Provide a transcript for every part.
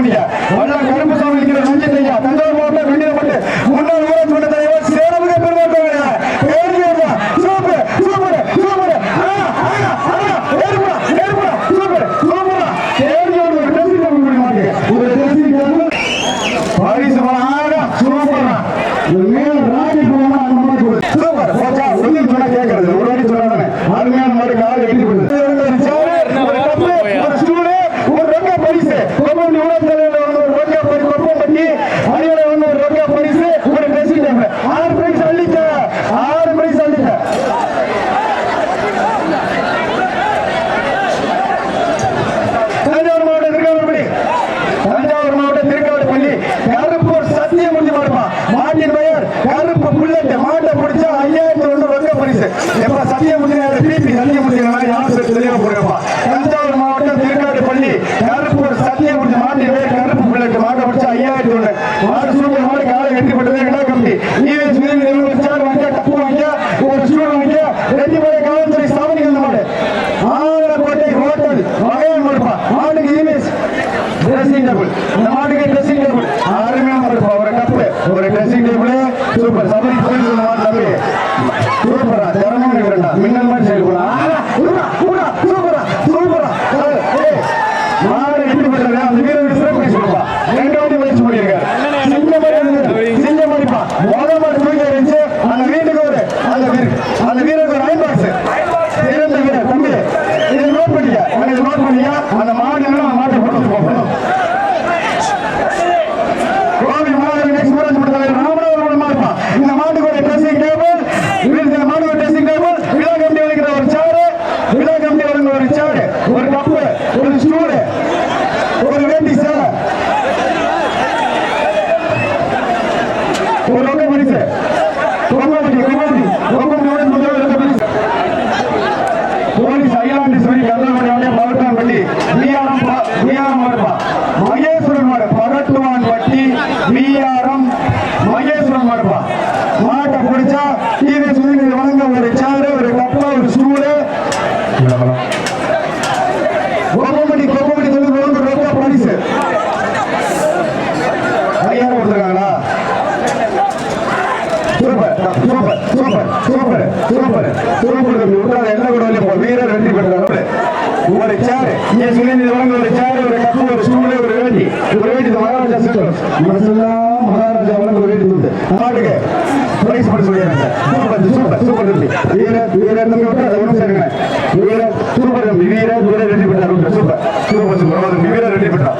பண்ணிக்க வல்லம் கருப்புசாமி இருக்கிற ரஞ்சித் ஐயா தஞ்சாவூர் மாவட்டம் வெண்ணிலப்பட்டு முன்னாள் ஊராட்சி மன்ற தலைவர் சேரமுக பெருமாள் கோவில் ஏறி வருவா சூப்பர் சூப்பர் சூப்பர் ஆ ஆ ஆ ஏறுபா ஏறுபா சூப்பர் சூப்பரா ஏறி வருவா டெஸ்டிங் பண்ண முடியுமா ஒரு டெஸ்டிங் பரிசு பணம் சூப்பரா மேல ராணி போனா அந்த மாதிரி கொடு. சூப்பர் போச்சா ஒண்ணு சொன்னா கேட்கறது ஒரு வாட்டி சொன்னாதானே அருமையான மாதிரி காலை வெட்டி கொடுத்து ஒரு சேரு, ஒரு கப்பு, ஒரு ஸ்டூலு, ஒரு ரொக்க பரிசு கொப்பம் ஊடகத்தில் வந்து ஒரு ரொக்க பரிசு கொப்பம் பட்டி அணியோட வந்து ஒரு ரொக்க பரிசு ஒரு ட்ரெஸ்ஸிங் டேபிள் ஆறு பிரைஸ் அள்ளிக்க ஆறு பிரைஸ் அள்ளிக்க தஞ்சாவூர் மாவட்டம் திருக்காவூர்படி தஞ்சாவூர் மாவட்டம் திருக்காவூர்பள்ளி கருப்பூர் சத்தியமூர்த்தி மாடுப்பா மாட்டின் பெயர் கருப்பு புல்லட் மாட்டை பிடிச்சா ஐயாயிரத்தி ஒன்று ரொக்க பரிசு எப்ப சத்தியமூர்த்தி பிபி சத்தியமூர்த்தி யாரும் தெளிவா போடுங்கப்பா தஞ்சாவூர் மாவட்டம் திருக்காவூர்பள்ளி ஒரு சத்தியமூர்த்தி முடிஞ்ச பெயர் கருப்பு பிள்ளைக்கு மாட்டை பிடிச்சா ஐயாயிரத்தி ஒன்று மாடு சூப்பர் மாடு காலை வெற்றி பெற்றது கம்பி. நீ ஒரு சேர் வாங்க கப்பு வாங்க ஒரு ஸ்டூல் வாங்க ரெண்டு பேரை காவல்துறை ஸ்தாபனிகள் இந்த மாடு ஆலக்கோட்டை ஹோட்டல் மகையன் கொடுப்பா மாட்டுக்கு இமேஜ் ட்ரெஸ்ஸிங் டேபிள் இந்த மாட்டுக்கு ட்ரெஸ்ஸிங் டேபிள் அருமையான கொடுப்பா ஒரு கப்பு ஒரு ட்ரெஸ்ஸிங் டேபிள் சூப்பர் சபரி போய் இந்த மாட்டு தம்பி சூப்பரா திறமும் நிக்கிறா மின்னல் மாதிரி செயல்படா சூப்பரா சூப்பரா சூப்பரா மாடு எப்படி பண்றது அந்த வீரருக்கு சிறப்பு பரிசு கொடுப்பா ரெண்டாவது முயற்சி பண்ணியிருக்காரு சிங்கமணி சிங்கமணிப்பா முதல் மாடு தூக்கி இருந்துச்சு அந்த வீட்டுக்கு ஒரு அந்த அந்த வீரருக்கு ஒரு அயன் பாக்ஸ் சிறந்த வீரர் தம்பி. இதை நோட் பண்ணிக்க இதை நோட் பண்ணிக்க. அந்த மாடு ஒரு கப்பு ஒரு ஸ்டூலு ஒரு வேட்டி சேலை ஒரு ரொக்க பரிசு கொங்கமட்டி கொங்கமட்டி கொங்கமட்டி ஊராட்சி மன்ற பரிசு போலீஸ் அகிலாண்டேஸ்வரி கந்தமணி மாவட்டம் பள்ளி மகேஸ்வரன் பகட்டுவான் வட்டி மகேஸ்வரன் மாட்டை பிடிச்சா டிவி சுதந்திர வழங்க ஒரு சேரு ஒரு கப்பா ஒரு ஸ்டூலு கொப்பமட்டி கொப்பமட்டி தொழில் வந்து ரொக்க பரிசு ஐயாயிரம் கொடுத்துருக்காங்களா super super super super super விட்டாத கூட வெளியே வீரர் வெற்றி பெற்றார். ஒரு சேர் நீங்க சுனிதி வழங்க ஒரு சேர் ஒரு கப்பு ஒரு ஸ்டூலு ஒரு வேட்டி. ஒரு வேட்டி மகாராஜா சிஸ்டம் மனசெல்லாம் மகாராஜா ஒரு வேட்டி பிரைஸ் பண்ணி சொல்லிடுறேன் சூப்பர் சூப்பர் சூப்பர் தம்பி. வீரர் வீரர் தம்பி விட்டு அதை ஒன்றும் சேருங்க வீரர் சூப்பர் தம்பி. வீரர் வீரர் வெற்றி பெற்றார். Super super. சூப்பர் தம்பி வீரர் வெற்றி பெற்றார்.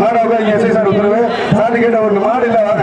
மாடு எஸ்ஐ சார் உத்தரவு சார் கேட்ட ஒரு மாடு வாங்க.